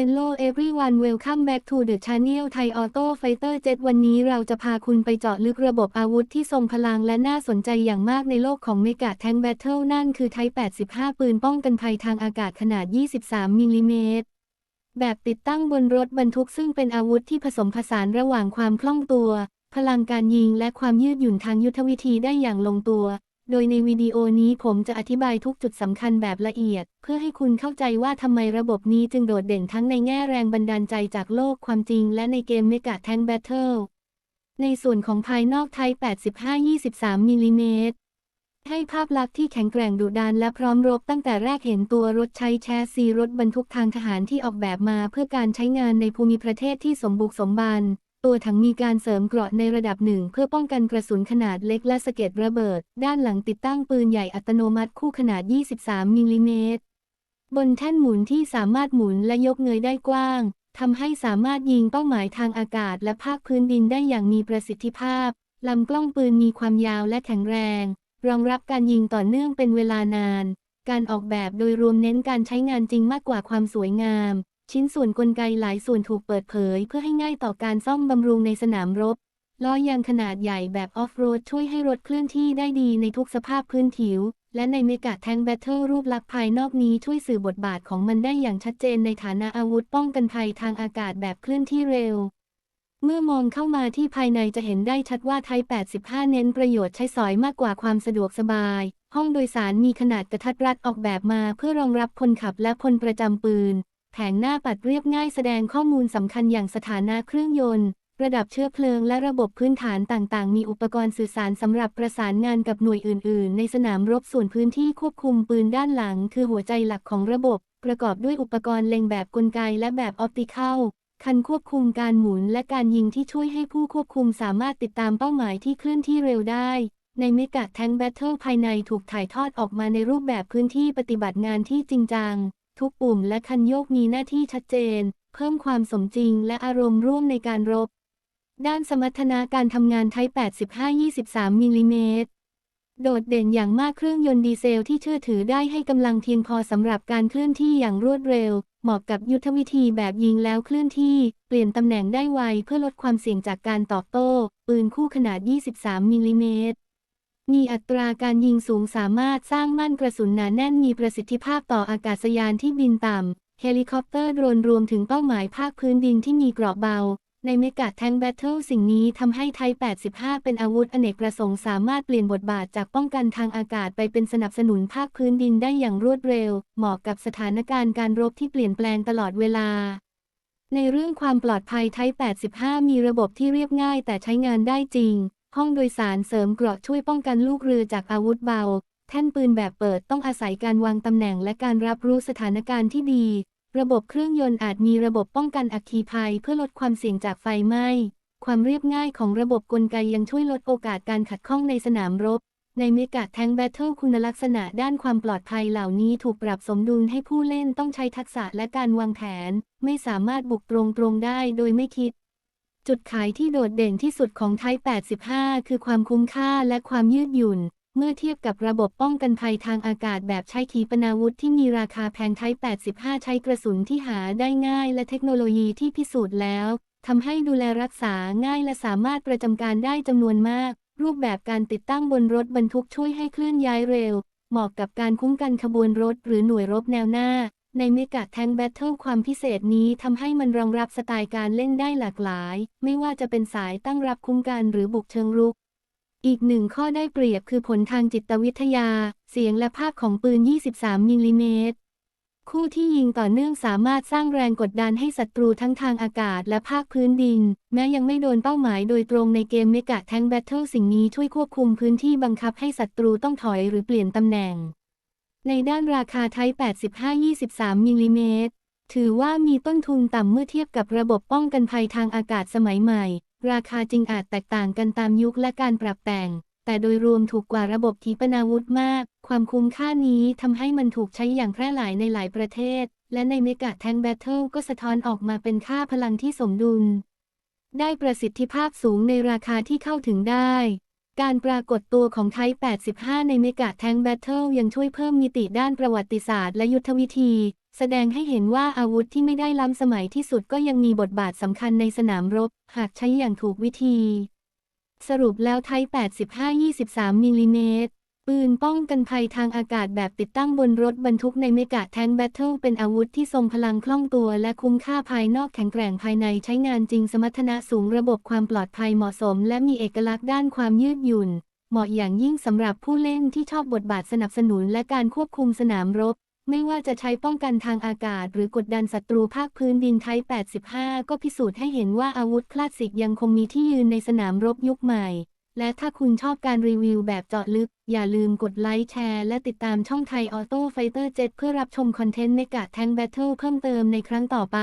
Hello everyone welcome back to the channel Thai Auto Fighter Jet วันนี้เราจะพาคุณไปเจาะลึกระบบอาวุธที่ทรงพลังและน่าสนใจอย่างมากในโลกของ Mega Tank Battle นั่นคือ Type 85 ปืนป้องกันภัยทางอากาศขนาด 23 มิลลิเมตร แบบติดตั้งบนรถบรรทุกซึ่งเป็นอาวุธที่ผสมผสานระหว่างความคล่องตัว พลังการยิงและความยืดหยุ่นทางยุทธวิธีได้อย่างลงตัว โดยในวิดีโอนี้ผมจะอธิบายทุกจุดสำคัญแบบละเอียด เพื่อให้คุณเข้าใจว่าทำไมระบบนี้จึงโดดเด่นทั้งในแง่แรงบันดาลใจจากโลกความจริงและในเกม Mega Tank Battle ในส่วนของภายนอกไทย 85-23 มิลลิเมตรให้ภาพลักษณ์ที่แข็งแกร่งดุดันและพร้อมรบตั้งแต่แรกเห็นตัวรถใช้แชสซีรถบรรทุกทางทหารที่ออกแบบมาเพื่อการใช้งานในภูมิประเทศที่สมบุกสมบัน ตัวถังมีการเสริมเกราะในระดับหนึ่งเพื่อป้องกันกระสุนขนาดเล็กและสะเก็ดระเบิด ด้านหลังติดตั้งปืนใหญ่อัตโนมัติคู่ขนาด 23มิลลิเมตรบนแท่นหมุนที่สามารถหมุนและยกเงยได้กว้างทำให้สามารถยิงเป้าหมายทางอากาศและภาคพื้นดินได้อย่างมีประสิทธิภาพลำกล้องปืนมีความยาวและแข็งแรง รองรับการยิงต่อเนื่องเป็นเวลานาน การออกแบบโดยรวมเน้นการใช้งานจริงมากกว่าความสวยงาม ชิ้นส่วนกลไกหลายส่วนถูกเปิดเผย เพื่อให้ง่ายต่อการซ่อมบำรุงในสนามรบ ล้อยางขนาดใหญ่แบบออฟโรดช่วยให้รถเคลื่อนที่ได้ดีในทุกสภาพพื้นผิว และในเมกาแทงแบทเทิลรูปลักษณ์ภายนอกนี้ช่วยสื่อบทบาทของมันได้อย่างชัดเจนในฐานะอาวุธป้องกันภัยทางอากาศแบบเคลื่อนที่เร็วเมื่อมองเข้ามาที่ภายในจะเห็นได้ชัดว่าไทย 85 เน้นประโยชน์ใช้สอยมากกว่าความสะดวกสบาย ห้องโดยสารมีขนาดกระทัดรัดออกแบบมาเพื่อรองรับคนขับและพลประจำปืน แผงหน้าปัดเรียบง่ายแสดงข้อมูลสำคัญอย่างสถานะเครื่องยนต์ ระดับเชื้อเพลิงและระบบพื้นฐานต่างๆ มีอุปกรณ์สื่อสารสำหรับประสานงานกับหน่วยอื่น ๆ ในสนามรบส่วนพื้นที่ควบคุมปืนด้านหลัง คือหัวใจหลักของระบบ ประกอบด้วยอุปกรณ์เล็งแบบกลไกและแบบออปติคัลคันควบคุมการหมุนและการยิงที่ช่วยให้ผู้ควบคุมสามารถติดตามเป้าหมายที่เคลื่อนที่เร็วได้ ในเมกะแทงแบทเทิลภายในถูกถ่ายทอดออกมาในรูปแบบพื้นที่ปฏิบัติงานที่จริงจัง ทุกปุ่มและคันโยกมีหน้าที่ชัดเจน เพิ่มความสมจริงและอารมณ์ร่วมในการรบ ด้านสมรรถนะการทำงานไทย85-23 มิลลิเมตร โดดเด่นอย่างมากเครื่องยนต์ดีเซลที่เชื่อถือได้ให้กำลังเพียงพอสำหรับการเคลื่อนที่อย่างรวดเร็ว เหมาะกับยุทธวิธีแบบยิงแล้วเคลื่อนที่ เปลี่ยนตำแหน่งได้ไวเพื่อลดความเสี่ยงจากการตอบโต้ ปืนคู่ขนาด 23มิลลิเมตร มีอัตราการยิงสูงสามารถสร้างมั่นกระสุนหนาแน่นมีประสิทธิภาพต่ออากาศยานที่บินต่ำ เฮลิคอปเตอร์โดรนรวมถึงเป้าหมายภาคพื้นดินที่มีกราะเบา ในเมกาแทงแบทเทิลสิ่งนี้ทำให้ไทย 85 เป็นอาวุธอเนกประสงค์สามารถเปลี่ยนบทบาทจากป้องกันทางอากาศไปเป็นสนับสนุนภาคพื้นดินได้อย่างรวดเร็ว เหมาะกับสถานการณ์การรบที่เปลี่ยนแปลงตลอดเวลาในเรื่องความปลอดภัยไทย85 มีระบบที่เรียบง่ายแต่ใช้งานได้จริง ห้องโดยสารเสริมเกราะช่วยป้องกันลูกเรือจากอาวุธเบา แท่นปืนแบบเปิดต้องอาศัยการวางตำแหน่งและการรับรู้สถานการณ์ที่ดี ระบบเครื่องยนต์อาจมีระบบป้องกันอัคคีภัยเพื่อลดความเสี่ยงจากไฟไหม้ ความเรียบง่ายของระบบกลไกยังช่วยลดโอกาสการขัดข้องในสนามรบ ในเมกาแทงแบทเทิลคุณลักษณะด้านความปลอดภัยเหล่านี้ถูกปรับสมดุลให้ผู้เล่นต้องใช้ทักษะและการวางแผน ไม่สามารถบุกตรงๆได้โดยไม่คิด จุดขายที่โดดเด่นที่สุดของไทย 85 คือความคุ้มค่าและความยืดหยุ่น เมื่อเทียบกับระบบป้องกันภัยทางอากาศแบบใช้ขีปนาวุธที่มีราคาแพงไทย 85 ใช้กระสุนที่หาได้ง่ายและเทคโนโลยีที่พิสูจน์แล้วทำให้ดูแลรักษาง่ายและสามารถประจำการได้จำนวนมาก รูปแบบการติดตั้งบนรถบรรทุกช่วยให้เคลื่อนย้ายเร็ว เหมาะกับการคุ้มกันขบวนรถหรือหน่วยรบแนวหน้า ในเมกาแทงแบทเทิลความพิเศษนี้ทำให้มันรองรับสไตล์การเล่นได้หลากหลาย ไม่ว่าจะเป็นสายตั้งรับคุ้มกันหรือบุกเชิงรุก อีกหนึ่งข้อได้เปรียบคือผลทางจิตวิทยา เสียงและภาพของปืน 23 มิลลิเมตร คู่ที่ยิงต่อเนื่องสามารถสร้างแรงกดดันให้ศัตรูทั้งทางอากาศและภาคพื้นดิน แม้ยังไม่โดนเป้าหมายโดยตรงในเกมเมกะแทงแบทเทิลสิ่งนี้ช่วยควบคุมพื้นที่บังคับให้ศัตรูต้องถอยหรือเปลี่ยนตำแหน่ง ในด้านราคาไทย 85-23มิลลิเมตร ถือว่ามีต้นทุนต่ำเมื่อเทียบกับระบบป้องกันภัยทางอากาศสมัยใหม่ ราคาจริงอาจแตกต่างกันตามยุคและการปรับแต่ง แต่โดยรวมถูกกว่าระบบขีปนาวุธมาก ความคุ้มค่านี้ทำให้มันถูกใช้อย่างแพร่หลายในหลายประเทศ และในเมกะแทงแบทเทิลก็สะท้อนออกมาเป็นค่าพลังที่สมดุล ได้ประสิทธิภาพสูงในราคาที่เข้าถึงได้ การปรากฏตัวของไทป์85 ในเมกะแทงแบทเทิลยังช่วยเพิ่มมิติด้านประวัติศาสตร์และยุทธวิธี แสดงให้เห็นว่าอาวุธที่ไม่ได้ล้ำสมัยที่สุดก็ยังมีบทบาทสำคัญในสนามรบ หากใช้อย่างถูกวิธี สรุปแล้วไทป์85 23มิลลิเมตร ปืนป้องกันภัยทางอากาศแบบติดตั้งบนรถบรรทุกในเมกะแทงแบทเทิลเป็นอาวุธที่ทรงพลังคล่องตัวและคุ้มค่าภายนอกแข็งแกร่งภายในใช้งานจริงสมรรถนะสูงระบบความปลอดภัยเหมาะสม และมีเอกลักษณ์ด้านความยืดหยุ่น เหมาะอย่างยิ่งสำหรับผู้เล่นที่ชอบบทบาทสนับสนุนและการควบคุมสนามรบ ไม่ว่าจะใช้ป้องกันทางอากาศ หรือกดดันศัตรูภาคพื้นดินไทป85 ก็พิสูจน์ให้เห็นว่าอาวุธคลาสสิกยังคงมีที่ยืนในสนามรบยุคใหม่ และถ้าคุณชอบการรีวิวแบบเจาะลึก อย่าลืมกดไลค์แชร์และติดตามช่องไทยออโต้ไฟเตอร์เจ็เพื่อรับชมคอนเทนต์เมกาแทงแบทเทิลเพิ่มเติมในครั้งต่อไป